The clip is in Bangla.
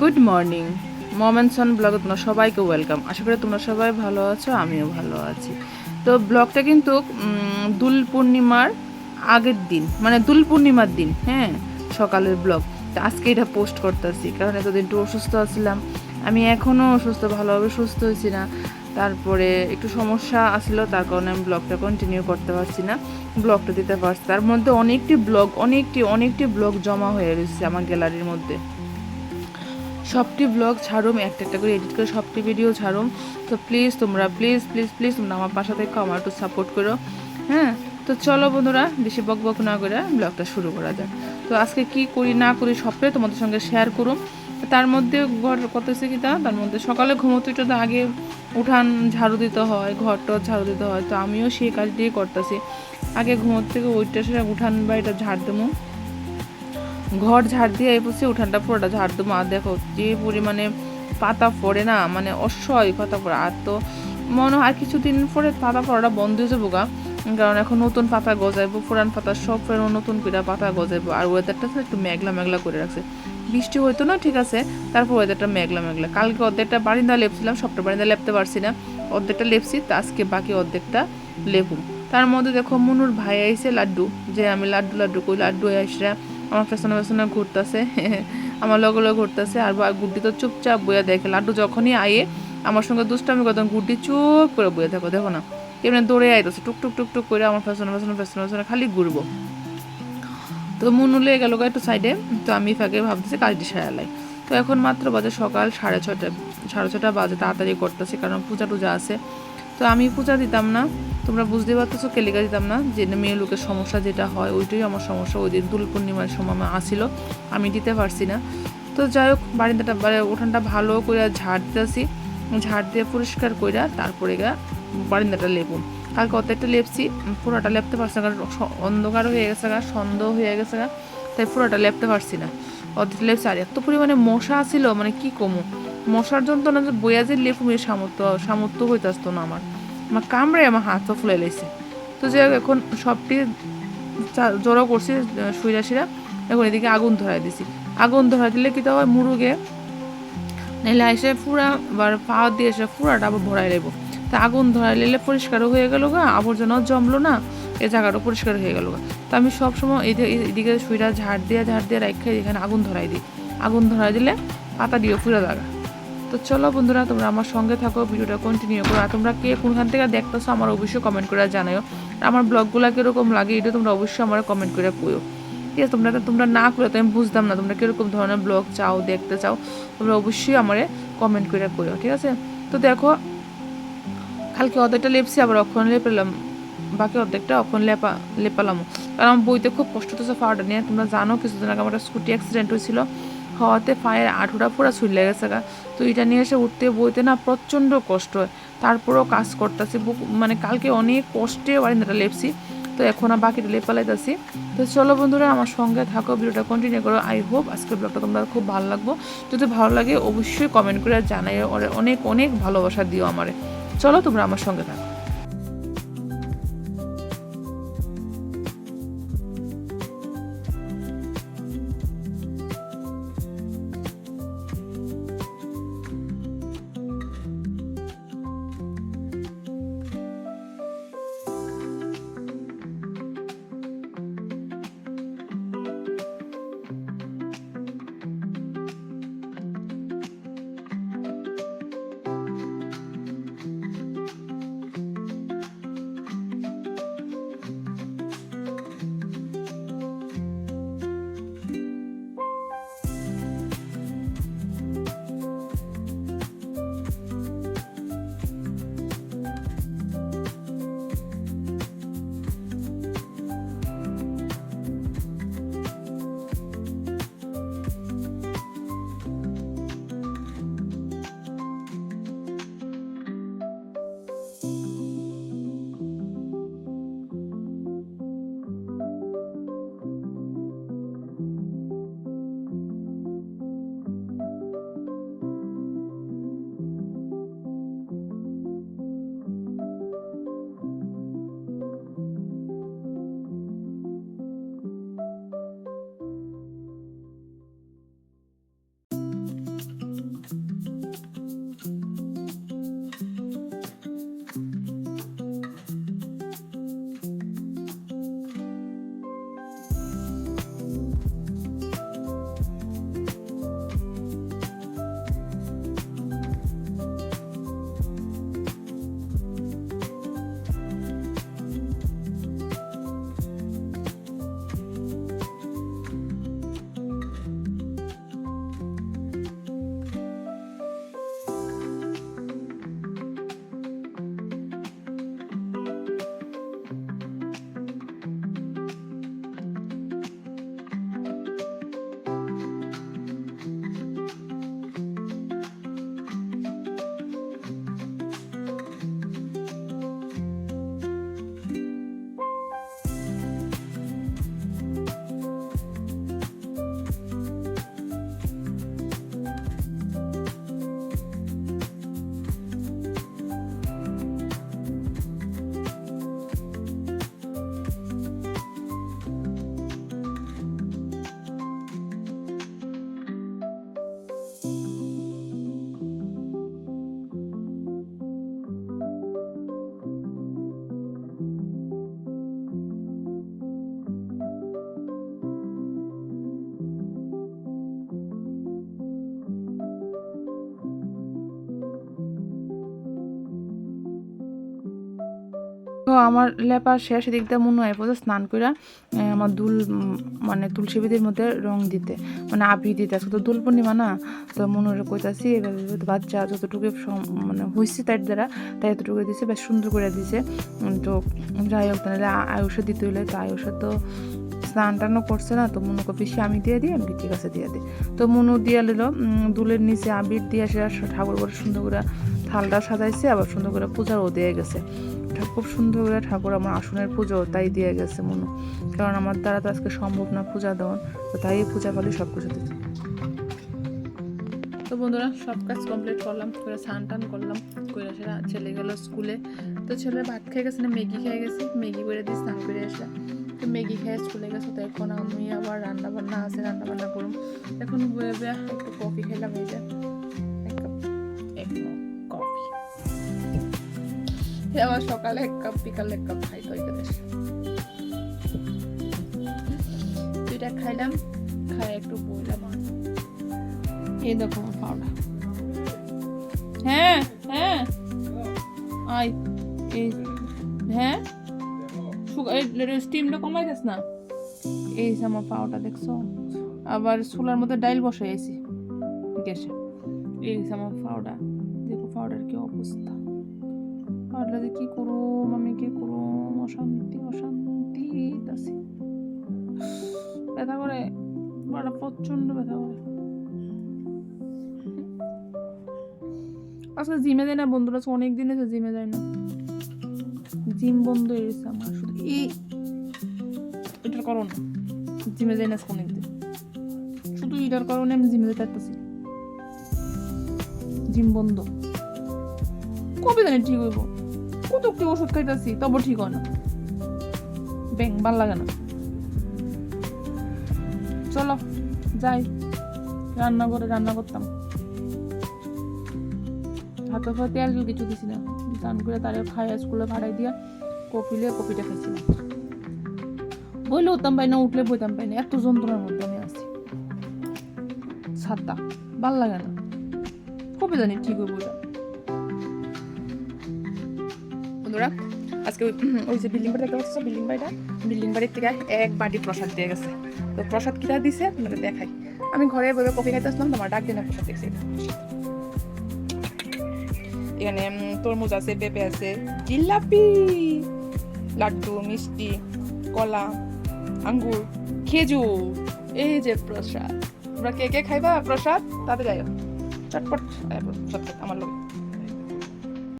গুড মর্নিং মমেনসন ব্লগে তোমরা সবাইকে ওয়েলকাম আশা করি তোমরা সবাই ভালো আছো, আমিও ভালো আছি। তো ব্লগটা কিন্তু দুল পূর্ণিমার আগের দিন মানে দুল পূর্ণিমার দিন হ্যাঁ সকালের ব্লগ আজকে এটা পোস্ট করতেছি, কারণ এতদিন একটু অসুস্থ ছিলাম আমি এখনও অসুস্থ, ভালোভাবে সুস্থ হয়েছি না। তারপরে একটু সমস্যা আসলো, তার কারণে আমি ব্লগটা কন্টিনিউ করতে পারছি না। ব্লগটা দিতে পারছি তার মধ্যে অনেকটি ব্লগ অনেকটি অনেকটি ব্লগ জমা হয়ে রয়েছে আমার গ্যালারির মধ্যে। সবটি ব্লগ ছাড়ুম, একটা একটা করে এডিট করে সবটি ভিডিও ছাড়ুম। তো প্লিজ তোমরা প্লিজ প্লিজ প্লিজ তোমরা আমার পাশে থেকে, আমার একটু সাপোর্ট করো। হ্যাঁ? তো চলো বন্ধুরা, বেশি বক বক না করে ব্লগটা শুরু করা যাক। তো আজকে কি করি না করি সবটাই তোমাদের সঙ্গে শেয়ার করুম। তার মধ্যে ঘর কত করতেছে কি তা? তার মধ্যে সকালে ঘুমোতে তো আগে উঠান ঝাড়ু দিতে হয় ঘরটা ঝাড়ু দিতে হয়। তো আমিও সেই কাজটাই করতেছি। আগে ঘুমোতে থেকে ওইটা সেটা উঠান বা এটা ঝাড় দেবো। ঘর ঝাড় দিয়ে এই বসে উঠানটা পুরোটা ঝাড় দেবো। আর দেখো, যে পরিমাণে পাতা পড়ে না মানে অসহায় পাতা পড়ে। আর তো মনে হয় কিছুদিন পরে পাতা পড়াটা বন্ধ হয়ে যাব গা। কারণ এখন নতুন পাতা গজাইবো, পুরান পাতা সব ফের নতুন করে পাতা গজাইবো। আর ওয়েদারটা তো একটু মেঘলা মেঘলা করে রাখছে। বৃষ্টি হইতো না, ঠিক আছে, তারপর ওয়েদারটা মেঘলা মেঘলা। কালকে অর্ধেকটা বারিন্দা লেপছিলাম, সবটা বারিন্দা লেপতে পারছি না। অর্ধেকটা লেপছি, তো আজকে বাকি অর্ধেকটা লেপুম তার মধ্যে দেখো মনুর ভাই আইসে লাড্ডু, যে আমি লাড্ডু লাড্ডু কই, লাড্ডু আইসরা আমার পেছনে পেছনে ঘুরতেছে, আমার লগে লগে ঘুরতেছে, আর গুড্ডি তো চুপচাপ বইয়া দেখে। লাড্ডু যখনই আয়ে, আমার সঙ্গে দুষ্টামি করতাম গুড্ডি চুপ করে বইয়া থাকো দেখো না। এমনি দৌড়ে আইতেছে, টুক টুক টুক টুক করে আমার পেছনে পেছনে পেছনে পেছনে খালি ঘুরবো। তো মনু লেগে গেল একটু সাইডে, তো আমি ফাঁকে ভাবতেছি কাজটি সারালাই তো এখন মাত্র বাজে সকাল সাড়ে ছটা সাড়ে ছটা বাজে, তাড়াতাড়ি করতেছি, কারণ পূজা টুজা আছে। তো আমি পূজা দিতাম না। তোমরা বুঝতে পারতেছো কেলিকা দিতাম না। যে মেয়ে লোকের সমস্যা যেটা হয়, ওইটাই আমার সমস্যা। ওই দিন দুল পূর্ণিমার সময় আসিল আমি দিতে পারছি না। তো যাই হোক, বারিন্দাটা মানে উঠানটা ভালো করে ঝাড় দিতেছি। ঝাড় দিয়ে পরিষ্কার কইরা তারপরে গা বারিন্দাটা লেপুন কালকে অর্ধেকটা লেপছি, পুরোটা লেপতে পারছি না, কারণ অন্ধকার হয়ে গেছে গা সন্দেহ হয়ে গেছে গা, তাই পুরোটা লেপতে পারছি না। অর্ধেক লেপছি, আর এত পরিমাণে মশা ছিল মানে কি কমু? মশার যন্ত্রণা বইয়া যে লেপুম এর সামর্থ্য সামর্থ্য হইতে আসতো না আমার। আমার কামড়ে আমার হাতও ফুলে লেছে তো হোক, এখন সবটি জড়ো করছি শুইরা শিরা এখন এদিকে আগুন ধরাই দিছি। আগুন ধরাই দিলে কি তো হয়, মুরুগে নাহলে এসে পুরা আবার পাওয়ার দিয়ে এসে পুরাটা আবার ভরাই নেব তা আগুন ধরাই নিলে পরিষ্কারও হয়ে গেল গা, আবর্জনাও জমলো না এই জায়গাটা পরিষ্কার হয়ে গেল গা। তো আমি সবসময় এদিকে এদিকে শুইরা ঝাড় দিয়ে ঝাড় দিয়ে রাখা এখানে আগুন ধরাই দিই। আগুন ধরাই দিলে পাতা দিয়ে পুরো জায়গা তো চলো বন্ধুরা, তোমরা আমার সঙ্গে থাকো, ভিডিওটা কন্টিনিউ করো। আর তোমরা কে কোনখান থেকে দেখতেছো আমার অবশ্যই কমেন্ট করে জানাও আমার ব্লগগুলো কীরকম লাগে, এটা তোমরা অবশ্যই আমার কমেন্ট করে কইও। ঠিক আছে, তোমরা তোমরা না করে তো আমি বুঝতাম না, তোমরা কীরকম ধরনের ব্লগ চাও, দেখতে চাও, তোমরা অবশ্যই আমারে কমেন্ট করে কইও, ঠিক আছে? তো দেখো, কালকে অর্ধেকটা লেপছি, আবার অক্ষণ লেপেলাম, বাকি অর্ধেকটা অক্ষণ লেপা লেপালাম কারণ বইতে খুব কষ্ট হচ্ছে ফাওয়াটা নিয়ে, তোমরা জানো, কিছুদিন আগে আমার একটা স্কুটি অ্যাক্সিডেন্ট হয়েছিল। হওয়াতে পায়ের আঠুটা পুরো ছুটলে গেছে গা। তো এটা নিয়ে এসে উঠতে বইতে না প্রচণ্ড কষ্ট হয়। তারপরেও কাজ করতেছি মানে কালকে অনেক কষ্টে বারিন্দাটা লেপছি। তো এখন আর বাকিটা লেপালাইতেছি তো চলো বন্ধুরা, আমার সঙ্গে থাকো, ভিডিওটা কন্টিনিউ করো। আই হোপ আজকের ব্লগটা তোমরা খুব ভালো লাগবো। যদি ভালো লাগে, অবশ্যই কমেন্ট করে জানাই অনেক অনেক ভালোবাসা দিও আমারে। চলো তোমরা আমার সঙ্গে থাকো। আমার লেপা শেষ এদিক দিয়ে মনে হয় পড়ে স্নান করে আমার দুল মানে তুলসী বিধির মধ্যে রং দিতে মানে আবি দিতে। আজকে তো দুল পূর্ণিমা না, তো মনে কইতাছি, এভাবে বাচ্চা যতটুকু মানে হয়েছে তার দ্বারা, তাই এতটুকু দিছে, বেশ সুন্দর করে দিছে। তো যাই হোক, তাহলে আয়ুষে দিতে হইলে তো আয়ুষে তো স্নান টানও করছে না, তো মনে করি বেশি আমি দিয়ে দিই, আমি ঠিক আছে দিয়ে দিই। তো মনু দিয়ে নিল দুলের নিচে আবির দিয়ে সে ঠাকুর করে সুন্দর করে থালটা সাজাইছে, আবার সুন্দর করে পূজাও দিয়ে গেছে। খুব সুন্দর করে ঠাকুর আমার আসনের পুজো তাই দিয়ে গেছে মনু। কারণ আমার দ্বারা তো আজকে সম্ভব না পূজা দেওয়ান তো তাই পূজা পালি সব কিছু দিতে। তো বন্ধুরা, সব কাজ কমপ্লিট করলাম, করে স্নান টান করলাম, করে আসে ছেলে গেল স্কুলে তো ছেলে ভাত খেয়ে গেছে, না ম্যাগি খেয়ে গেছে, ম্যাগি করে দিয়ে স্নান করে আসলাম তো ম্যাগি খেয়ে স্কুলে গেছে, তো এখন আমি আবার রান্না বান্না আছে রান্না বান্না করুম এখন বয়ে একটু কফি খেলাম, এই যে। আবার সকালে এক কাপ, বিকালে এক কাপ খাই তো এখানে দুইটা খাইলাম খাই একটু বইলাম এই দেখো আমার পাউডার। হ্যাঁ হ্যাঁ। আই এই হ্যাঁ। স্টিমটা কমাই দিস না। এই আমার পাউডার দেখছ? আবার চুলার মধ্যে ডাইল বসাইছি গ্যাসে। এই আমার পাউডার। দেখো পাউডার কি অবস্থা। পাউডার যে কি করুম, আমি কি করুম? অশান্তি অশান্তি ব্যথা করে। পাউডার প্রচণ্ড ব্যথা করে। আজকে জিমে যায় না, বন্ধুরা অনেক দিন হয়েছে জিমে যায় না। জিম বন্ধ হয়ে গেছে আমার। শুধু এই এটার কারণে। জিমে যাই না অনেক দিন। শুধু এটার কারণে আমি জিমে যেতে পারতেছি জিম বন্ধ। কবে জানি ঠিক হইব। কত কি ওষুধ খাইতেছি, তবু ঠিক হয় না। ব্যাং, ভালো লাগে না। চলো, যাই। রান্না করে রান্না করতাম। হাতে ফাতে তেল কিছু দিছি না। স্নান করে তারে খাই স্কুলে ভাড়াই দিয়া কপি লিয়ে কপিটা খাইছিলাম। বইলে উঠতাম পাই না, উঠলে বইতাম পাই না। এত যন্ত্রণার মধ্যে আমি আছি। ছাতা, ভালো লাগে না। কবে জানি ঠিক হইব এটা বন্ধুরা, আজকে ওই যে বিল্ডিং বাড়ি দেখতে বিল্ডিং বাড়িটা? বিল্ডিং বাড়ির থেকে এক বাটি প্রসাদ দিয়ে গেছে। তো প্রসাদ কিনা দিছে? আপনাদের দেখাই। আমি ঘরে বসে কফি খাইতে আসলাম তোমার ডাক দিনে প্রসাদ দেখছি। এখানে তরমুজ আছে, পেঁপে আছে, জিলাপি, লাড্ডু, মিষ্টি, কলা, আঙ্গুর, খেজুর। এই যে প্রসাদ। তোমরা কে কে খাইবা প্রসাদ? তাতে যাইও চটপট প্রসাদ আমার লোক